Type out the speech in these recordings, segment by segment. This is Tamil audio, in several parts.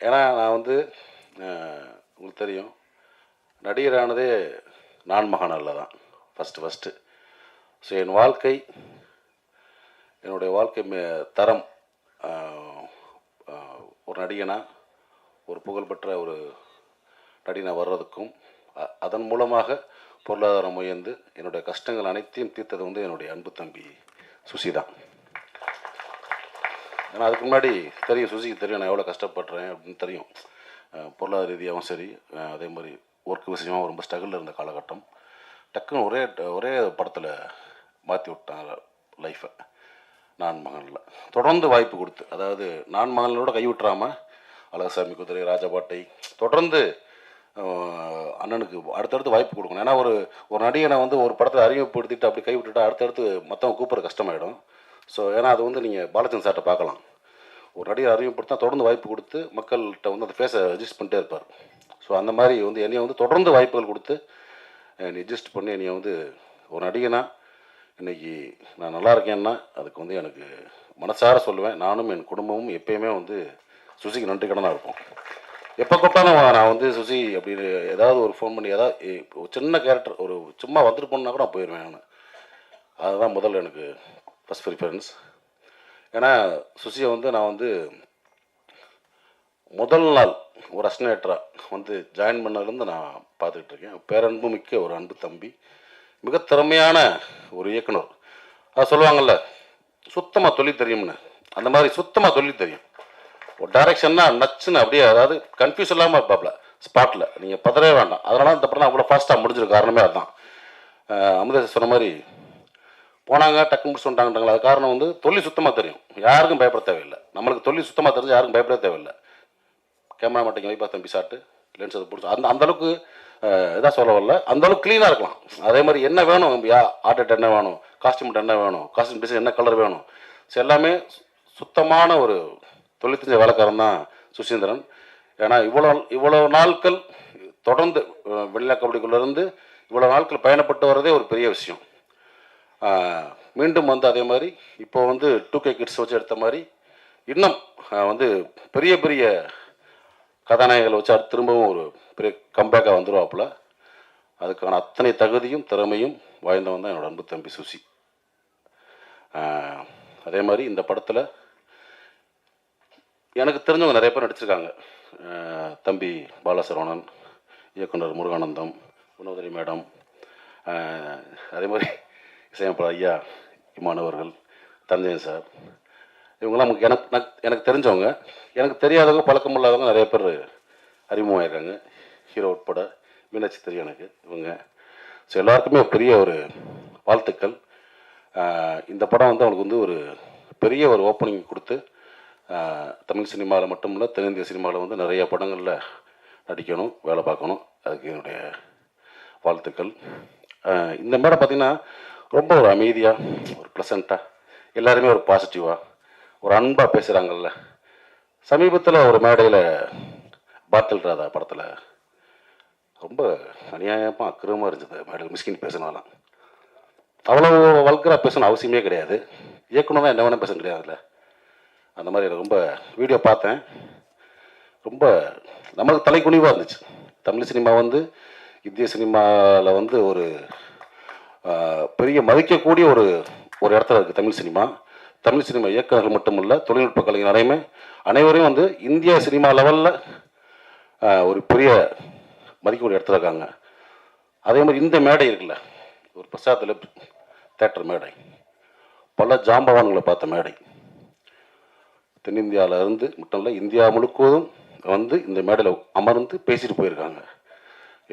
ஏன்னா நான் வந்து உங்களுக்கு தெரியும் நடிகரானதே நான் மகானில் தான் ஃபஸ்ட்டு ஃபஸ்ட்டு ஸோ என் வாழ்க்கை என்னுடைய வாழ்க்கை மே- தரம் ஒரு நடிகனாக ஒரு புகழ்பெற்ற ஒரு நடிகனாக வர்றதுக்கும் அதன் மூலமாக பொருளாதாரம் உயர்ந்து என்னுடைய கஷ்டங்கள் அனைத்தையும் தீர்த்தது வந்து என்னுடைய அன்பு தம்பி சுசி தான் ஏன்னா அதுக்கு முன்னாடி தெரியும் சுசிக்கு தெரியும் நான் எவ்வளோ கஷ்டப்படுறேன் அப்படின்னு தெரியும். பொருளாதார ரீதியாகவும் சரி அதே மாதிரி ஒர்க் விஷயமாகவும் ரொம்ப ஸ்ட்ரகிளில் இருந்த காலகட்டம். டக்குன்னு ஒரே ஒரே படத்தில் மாற்றி விட்டாங்க லைஃப்பை நான் மகனில். தொடர்ந்து வாய்ப்பு கொடுத்து அதாவது நான் மகனோட கைவிட்டுறாமல் அழகசாமி குதிரை ராஜபாட்டை தொடர்ந்து அண்ணனுக்கு அடுத்தடுத்து வாய்ப்பு கொடுக்கணும். ஏன்னா ஒரு ஒரு நடிகனை வந்து ஒரு படத்தை அறிமுகப்படுத்திட்டு அப்படி கைவிட்டுட்டு அடுத்தடுத்து மற்றவங்க கூப்பிட்ற கஷ்டமாயிடும். ஸோ ஏன்னா அது வந்து நீங்கள் பாலச்சந்திர சார்கிட்ட பார்க்கலாம். ஒரு நடிகர் அறிமுகப்படுத்தினா தொடர்ந்து வாய்ப்பு கொடுத்து மக்கள்கிட்ட வந்து அந்த ஃபேஸை ரெஜிஸ்ட் பண்ணிட்டே இருப்பார். ஸோ அந்த மாதிரி வந்து என்னையை வந்து தொடர்ந்து வாய்ப்புகள் கொடுத்து என்னை அட்ஜஸ்ட் பண்ணி என்னைய வந்து ஒரு நடிகனா இன்னைக்கு நான் நல்லா இருக்கேன்னா அதுக்கு வந்து எனக்கு மனசார சொல்லுவேன். நானும் என் குடும்பமும் எப்பயுமே வந்து சுசிக்கு நன்றி கடனாக இருப்போம். எப்போ கூப்பிட்டாலும் நான் வந்து சுசி அப்படின்னு ஏதாவது ஒரு ஃபோன் பண்ணி ஏதாவது ஒரு சின்ன கேரக்டர் ஒரு சும்மா வந்துட்டு போனால் கூட நான் போயிடுவேன் நான். அதுதான் முதல்ல எனக்கு ஃபஸ்ட் ப்ரிஃபரன்ஸ் ஏன்னா சுசியை வந்து நான் வந்து முதல் நாள் ஒரு அஸ்னேட்டராக வந்து ஜாயின் பண்ணதுலேருந்து நான் பார்த்துக்கிட்டு இருக்கேன். பேரன்பு மிக்க ஒரு அன்பு தம்பி மிக திறமையான ஒரு இயக்குனர். அது சொல்லுவாங்கல்ல சுத்தமாக தொழில் தெரியும்னு. அந்த மாதிரி சுத்தமாக தொழில் தெரியும். ஒரு டைரக்ஷன்னா நச்சுன்னு அப்படியே அதாவது கன்ஃபியூஸ் இல்லாமல் இருப்பாப்ல ஸ்பாட்டில் நீங்கள் பதறவே வேண்டாம். அதனால இந்த படம் அவ்வளோ ஃபாஸ்ட்டாக முடிஞ்சிருக்க காரணமே அதுதான். அஹ் சொன்ன மாதிரி போனாங்க டக்கு முடிச்சு வந்துட்டாங்கன்றாங்களா அது காரணம் வந்து தொழில் சுத்தமாக தெரியும். யாருக்கும் பயப்பட தேவையில்லை. நம்மளுக்கு தொழில் சுத்தமாக தெரிஞ்சு யாருக்கும் பயப்பட தேவையில்லை. கேமரா மாட்டேங்க வைப்பா தம்பி சாட்டு லென்ஸ் அதை பிடிச்சி. அந்த அந்த அளவுக்கு இதாக சொல்ல வரல. அந்த அளவுக்கு க்ளீனாக இருக்கலாம். அதே மாதிரி என்ன வேணும் யா ஆர்டர் என்ன வேணும்? காஸ்டியூம் என்ன வேணும்? காஸ்டியூம் டிசைன் என்ன கலர் வேணும்? ஸோ எல்லாமே சுத்தமான ஒரு தொழில் தெரிஞ்ச வேலைக்காரன் தான் சுசீந்திரன். ஏன்னா இவ்வளோ இவ்வளோ நாட்கள் தொடர்ந்து அஹ், கபடிக்குள்ளேருந்து இவ்வளோ நாட்கள் பயணப்பட்டு வர்றதே ஒரு பெரிய விஷயம். மீண்டும் வந்து அதே மாதிரி இப்போ வந்து டூ கே கிட்ஸ் வச்சு எடுத்த மாதிரி இன்னும் வந்து பெரிய பெரிய கதாநாயகங்களை வச்சு அது திரும்பவும் ஒரு பெரிய கம்பேக்காக வந்துருவாப்புல. அதுக்கான அத்தனை தகுதியும் திறமையும் வாய்ந்தவன் தான் என்னோட அன்பு தம்பி சுசி. அதே மாதிரி இந்த படத்தில் எனக்கு தெரிஞ்சவங்க நிறைய பேர் நடிச்சிருக்காங்க. தம்பி பாலசரவணன் இயக்குனர் முருகானந்தம் குணோதரி மேடம் அதே மாதிரி இசையமைப்பாளர் ஐயா இமானவர்கள் தந்தையன் சார். இவங்கெல்லாம் நமக்கு எனக்கு எனக்கு- எனக்கு தெரிஞ்சவங்க. எனக்கு தெரியாதவங்க பழக்கம் இல்லாதவங்க நிறைய பேர் அறிமுகமாயிருக்காங்க ஹீரோ உட்பட மீனாட்சி தெரியும் எனக்கு இவங்க. ஸோ எல்லாருக்குமே பெரிய ஒரு வாழ்த்துக்கள். இந்த படம் வந்து அவனுக்கு வந்து ஒரு பெரிய ஒரு ஓப்பனிங் கொடுத்து தமிழ் சினிமாவில் மட்டும் இல்லை தென்னிந்திய சினிமாவில் வந்து நிறைய படங்களில் நடிக்கணும் வேலை பார்க்கணும். அதுக்கு என்னுடைய வாழ்த்துக்கள். இந்த மேடம் பார்த்திங்கன்னா ரொம்ப ஒரு அமைதியாக ஒரு ப்ளசண்ட்டாக எல்லாருமே ஒரு பாசிட்டிவாக ஒரு அன்பாக பேசுகிறாங்கல்ல சமீபத்தில் ஒரு மேடையில் பாத்தல் ராதா படத்தில் ரொம்ப அநியாயமாக அக்கிரமாக இருந்தது. மேடையில் மிஸ்கின் பேசினாலாம் அவ்வளோ வல்கராக பேசணும் அவசியமே கிடையாது. இயக்குனர் தான் என்ன வேணால் பேச கிடையாதுல்ல அந்த மாதிரி ரொம்ப வீடியோ பார்த்தேன். ரொம்ப நமக்கு தலைக்குனிவாக இருந்துச்சு. தமிழ் சினிமா வந்து இந்திய சினிமாவில் வந்து ஒரு பெரிய மதிக்கக்கூடிய ஒரு ஒரு இடத்துல இருக்குது தமிழ் சினிமா. தமிழ் சினிமா இயக்குநர்கள் மட்டும் இல்லை தொழில்நுட்ப கலைஞர் அனைமே அனைவரையும் வந்து இந்திய சினிமா லெவலில் ஒரு பெரிய மதிக்கக்கூடிய இடத்துல இருக்காங்க. அதே மாதிரி இந்த மேடை இருக்குல்ல ஒரு பிரசாத்தில் தேட்டர் மேடை. பல ஜாம்பவான்களை பார்த்த மேடை. தென்னிந்தியாவில் இருந்து மட்டும் இல்லை இந்தியா முழுக்கதும் வந்து இந்த மேடையில் அமர்ந்து பேசிட்டு போயிருக்காங்க.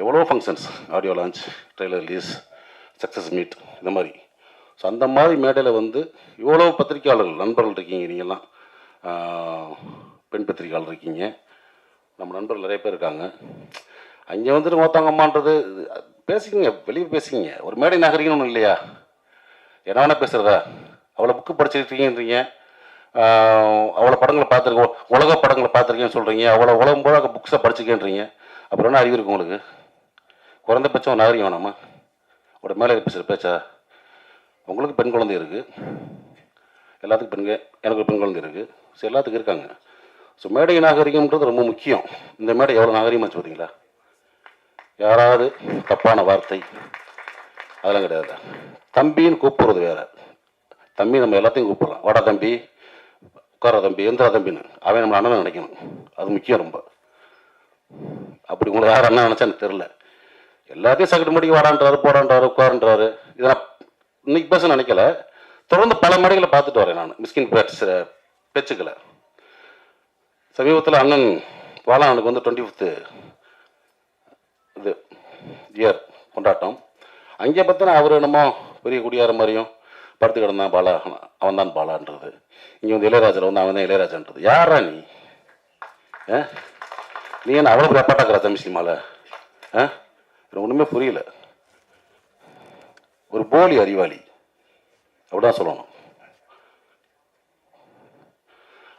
எவ்வளோ functions audio launch trailer release success meet இந்த மாதிரி. ஸோ அந்த மாதிரி மேடையில் வந்து இவ்வளோ பத்திரிக்கையாளர்கள் நண்பர்கள் இருக்கீங்க நீங்கள்லாம் பெண் பத்திரிகையாளர் இருக்கீங்க. நம்ம நண்பர்கள் நிறைய பேர் இருக்காங்க. அங்கே வந்துட்டு மொத்தவங்க அம்மான்றது இது, வெளியே பேசிக்கிங்க. ஒரு மேடை நகரிகன்னு ஒன்று இல்லையா? என்ன வேணால் பேசுகிறதா அவ்வளோ புக்கு படிச்சிருக்கீங்கன்றீங்க அவ்வளோ படங்களை பார்த்துருக்கோம் உலக படங்களை பார்த்துருக்கேன்னு சொல்கிறீங்க அவ்வளோ உலகம் போல புக்ஸை படிச்சுக்கேன்றீங்க அப்புறம் என்ன அறிவு இருக்கு உங்களுக்கு? குறைந்தபட்சம் நாகரிகம் வேணாமா? ஒரு மேலே பேசுகிற பேச்சா உங்களுக்கு பெண் குழந்தை இருக்குது எல்லாத்துக்கும் பெண்கள் எனக்கு பெண் குழந்தை இருக்குது ஸோ எல்லாத்துக்கும் இருக்காங்க. ஸோ மேடை நாகரிகம்ன்றது ரொம்ப முக்கியம். இந்த மேடை எவ்வளோ நாகரிகமாக பார்த்தீங்களா? யாராவது தப்பான வார்த்தை அதெல்லாம் கிடையாது. தம்பின்னு கூப்பிடுறது வேறு. தம்பி நம்ம எல்லாத்தையும் கூப்பிடலாம். வாடா தம்பி உட்கார தம்பி எந்திரா தம்பின்னு. அவன் நம்ம அண்ணன் நினைக்கணும். அது முக்கியம் ரொம்ப. அப்படி உங்களை யார் அண்ணன் நினச்சா எனக்கு தெரில எல்லாத்தையும் சகட்டு மடிக்கு வாடான்றாரு போடான்றாரு உட்காருன்றாரு. இதை நான் இன்னைக்கு பேச நினைக்கல. தொடர்ந்து பல மேடைகளை பார்த்துட்டு வரேன் நான் மிஸ்கின் பேட்ஸ் பேச்சுக்களை. சமீபத்தில் அண்ணன் பாலானுக்கு வந்து டுவெண்ட்டி ஃபிஃப்த்து இது இயர் கொண்டாட்டம். அங்கே பார்த்தா அவர் என்னமோ பெரிய குடியார மாதிரியும் படுத்து கிடந்தான் பாலா அவன் தான் பாலான்றது. இங்கே வந்து இளையராஜாவில் வந்து அவன் தான் இளையராஜான்றது. யாரா நீ? ஆ நீ என்ன அவ்வளோ பாட்டாக்குற தமிழ் சினிமாவில் ஆ எனக்கு ஒன்றுமே புரியல. ஒரு போலி அறிவாளி. அப்படிதான் சொல்லணும்.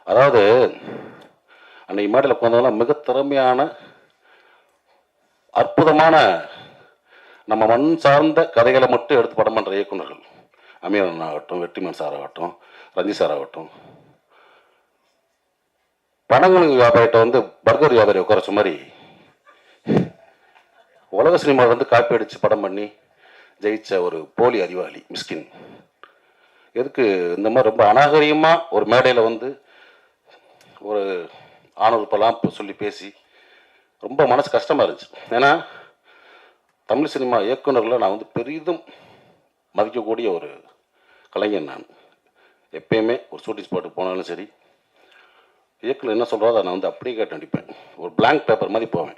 அதாவது அன்னைக்கு மாடியில் உட்காந்தவங்களாம் மிக திறமையான அற்புதமான நம்ம மண் சார்ந்த கதைகளை மட்டும் எடுத்து படம் பண்ணுற இயக்குநர்கள். அமீரன் ஆகட்டும் வெற்றிமன் சார் ஆகட்டும் ரஞ்சி சார் ஆகட்டும். பணங்களுக்கு வியாபாரிட்ட வந்து பர்கர் வியாபாரி உட்காரச்ச மாதிரி உலக சினிமாவில் வந்து காப்பி அடித்து படம் பண்ணி ஜெயிச்ச ஒரு போலி அறிவாளி மிஸ்கின். எதுக்கு இந்த மாதிரி ரொம்ப அநாகரிகமாக ஒரு மேடையில் வந்து ஒரு ஆணுறுப்பெல்லாம் சொல்லி பேசி ரொம்ப மனசு கஷ்டமாக இருந்துச்சு. ஏன்னா தமிழ் சினிமா இயக்குநர்களை நான் வந்து பெரிதும் மதிக்கக்கூடிய ஒரு கலைஞன் நான். எப்பயுமே ஒரு ஷூட்டிங் ஸ்பாட்டுக்கு போனாலும் சரி. இயக்குனர் என்ன சொல்கிறதோ அதை நான் வந்து அப்படியே கேட்டு நடிப்பேன். ஒரு பிளாங்க் பேப்பர் மாதிரி போவேன்.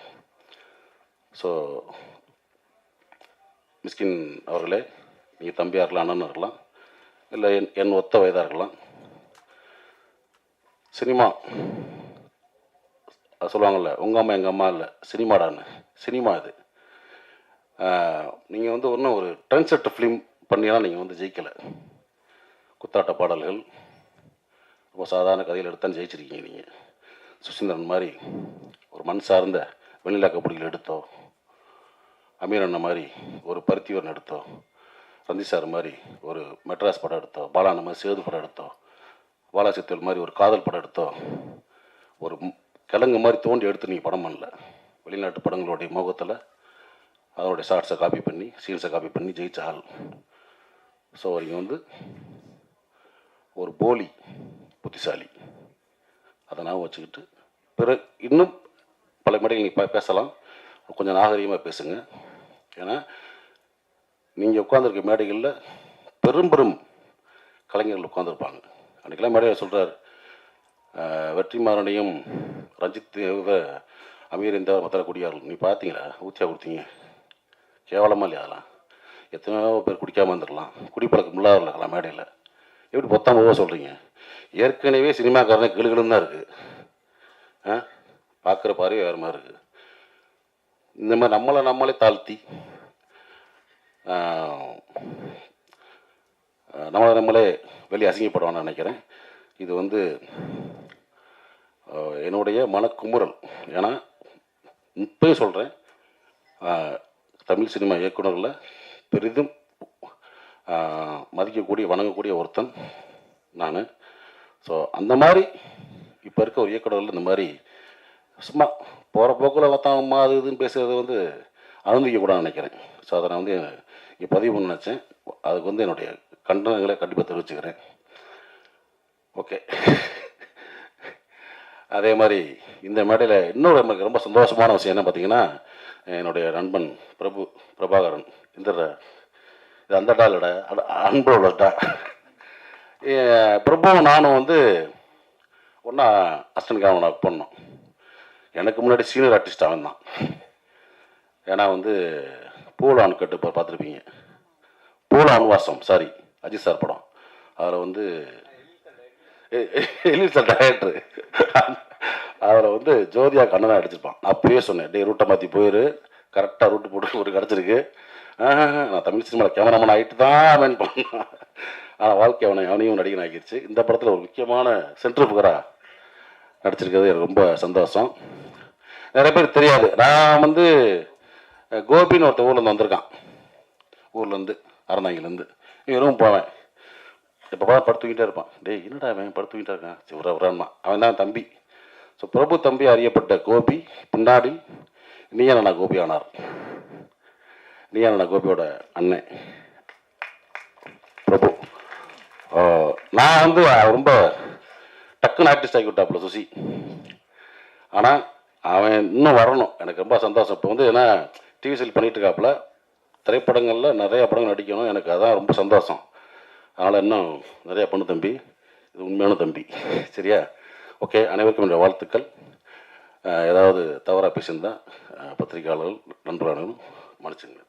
ஸோ மிஸ்கின் அவர்களே நீங்கள் தம்பியாக இருக்கலாம் அண்ணன் இருக்கலாம் இல்லை என் என் ஒத்த வயதாக இருக்கலாம் சினிமா சொல்லுவாங்கள்ல உங்கள் அம்மா எங்கள் அம்மா இல்லை சினிமாடான்னு. சினிமா இது. நீங்கள் வந்து ஒன்றும் ஒரு ட்ரெண்ட் செட் ஃபிலிம் பண்ணியெல்லாம் நீங்கள் வந்து ஜெயிக்கலை. குத்தாட்ட பாடல்கள் ரொம்ப சாதாரண கதையில் எடுத்தான் ஜெயிச்சிருக்கீங்க நீங்கள் சுசீந்திரன் மாதிரி ஒரு மண் சார்ந்த வெண்ணிலா கபடிகள் எடுத்தோம் அமீர் அண்ணன் மாதிரி ஒரு பருத்திவரன் எடுத்தோம். ரந்தி சார் மாதிரி ஒரு மெட்ராஸ் படம் எடுத்தோம். பாலான மாதிரி சேது படம் எடுத்தோம். பாலாசித்தல் மாதிரி ஒரு காதல் படம் எடுத்தோம். ஒரு கிழங்கு மாதிரி தோண்டி எடுத்து நீங்கள் படம் பண்ணல. வெளிநாட்டு படங்களுடைய முகத்தில் அதனுடைய ஷார்ட்ஸை காப்பி பண்ணி சீன்ஸை காப்பி பண்ணி ஜெயிச்ச ஆள். ஸோ இங்கே வந்து ஒரு போலி புத்திசாலி. அதை நான் வச்சுக்கிட்டு. பிற இன்னும் பல மேடைகள் நீங்கள் பேசலாம். கொஞ்சம் நாகரிகமாக பேசுங்க. ஏன்னா நீங்கள் உட்காந்துருக்க மேடைகளில் பெரும் பெரும் கலைஞர்கள் உட்காந்துருப்பாங்க அன்றைக்கெல்லாம் மேடையில் சொல்கிறார் வெற்றிமாறனையும் ரஞ்சித் இவ, அமீர் இந்த மற்ற குடியார்கள் நீ பார்த்தீங்களா ஊத்தியா கொடுத்தீங்க. கேவலமாக இல்லையா அதெல்லாம்? எத்தனையோ பேர் குடிக்காமல் இருந்துடலாம் குடிப்பழக்கம் இல்லாத இருக்கலாம் மேடையில். எப்படி பொத்தாம போக சொல்கிறீங்க ஏற்கனவே சினிமாக்காரனே கிளுகிளுன்னு தான் இருக்குது ஆ பார்க்குற பார்வை வேறு மாதிரி இருக்குது இந்த மாதிரி நம்மளை நம்மளே தாழ்த்தி நம்மளை நம்மளே வெளியே அசிங்கப்படுவான்னு நினைக்கிறேன். இது வந்து என்னுடைய மனக்குமுறல். ஏன்னா இப்பயும் சொல்கிறேன் தமிழ் சினிமா இயக்குனரில் பெரிதும் மதிக்கக்கூடிய வணங்கக்கூடிய ஒருத்தன் நான். ஸோ அந்த மாதிரி இப்போ இருக்க ஒரு இயக்குநர்கள் இந்த மாதிரி சும்மா போகிற போக்கில் மற்றவங்க அது இதுன்னு பேசுகிறது வந்து அனுமதிக்கக்கூடாதுன்னு நினைக்கிறேன். ஸோ அதை நான் வந்து இங்கே பதிவு பண்ண நினச்சேன். அதுக்கு வந்து என்னுடைய கண்டனங்களை கண்டிப்பாக தெரிவிச்சுக்கிறேன். ஓகே அதே மாதிரி இந்த மேடையில் இன்னொரு நமக்கு ரொம்ப சந்தோஷமான விஷயம் என்ன பார்த்தீங்கன்னா என்னுடைய நண்பன் பிரபு பிரபாகரன் இந்த இது அந்த டா அட- அன்போட டா. பிரபுவும் நானும் வந்து ஒன்றா அஸ்டன் கேமரா பண்ணோம். எனக்கு முன்னாடி சீனியர் ஆர்டிஸ்ட் அவன் தான் ஏன்னா வந்து பூலான் கட்டு இப்போ பார்த்துருப்பீங்க. பூலான் வாசம் சாரி அஜித் சார் படம். அதில் வந்து எலிசா டைரக்டர் அதில் வந்து ஜோதியா கண்ணனா அடிச்சிருப்பான் நான் அப்பயே சொன்னேன் டே ரூட்டை மாற்றி போயிரு. கரெக்டாக ரூட்டு போட்டு ஒரு கிடச்சிருக்கு. நான் தமிழ் சினிமாவில் கேமராமேன் ஆகிட்டு தான் மேன் பண்ணேன். ஆனால் வாழ்க்கை அவனை அவனையும் நடிகன் ஆகிருச்சு இந்த படத்தில் ஒரு முக்கியமான சென்ட்ரு புகராக நடிச்சிருக்கிறது எனக்கு ரொம்ப சந்தோஷம். நிறைய பேருக்கு தெரியாது. நான் வந்து கோபின்னு ஒருத்தன் ஊர்லேருந்து வந்திருக்கான். ஊர்லேருந்து அறந்தாங்கிலேருந்து இவரும் போவேன். இப்போ பார்த்து படுத்துக்கிட்டே இருப்பான். டேய் என்னடா அவன் படுத்துக்கிட்டே இருக்கான். சிவரா ஒரு அவன் தான் தம்பி. ஸோ பிரபு தம்பி அறியப்பட்ட கோபி பின்னாடி நீயானா கோபி ஆனார்? நீயானா கோபியோட அண்ணன் பிரபு. நான் வந்து ரொம்ப டக்குன்னு ஆர்டிஸ்ட் ஆகி விட்டாப்புல சுசி. ஆனால் அவன் இன்னும் வரணும். எனக்கு ரொம்ப சந்தோஷம். இப்போ வந்து ஏன்னா டிவி சீல் பண்ணிட்டு இருக்காப்புல திரைப்படங்களில் நிறைய படங்கள் நடிக்கணும். எனக்கு அதான் ரொம்ப சந்தோஷம். அதனால் இன்னும் நிறையா பண்ணு தம்பி இது உண்மையான தம்பி. சரியா? ஓகே அனைவருக்கும் என்னுடைய வாழ்த்துக்கள். ஏதாவது தவறாக பேசியிருந்தால் பத்திரிகையாளர்கள் நண்பர்களும் மன்னிச்சுங்க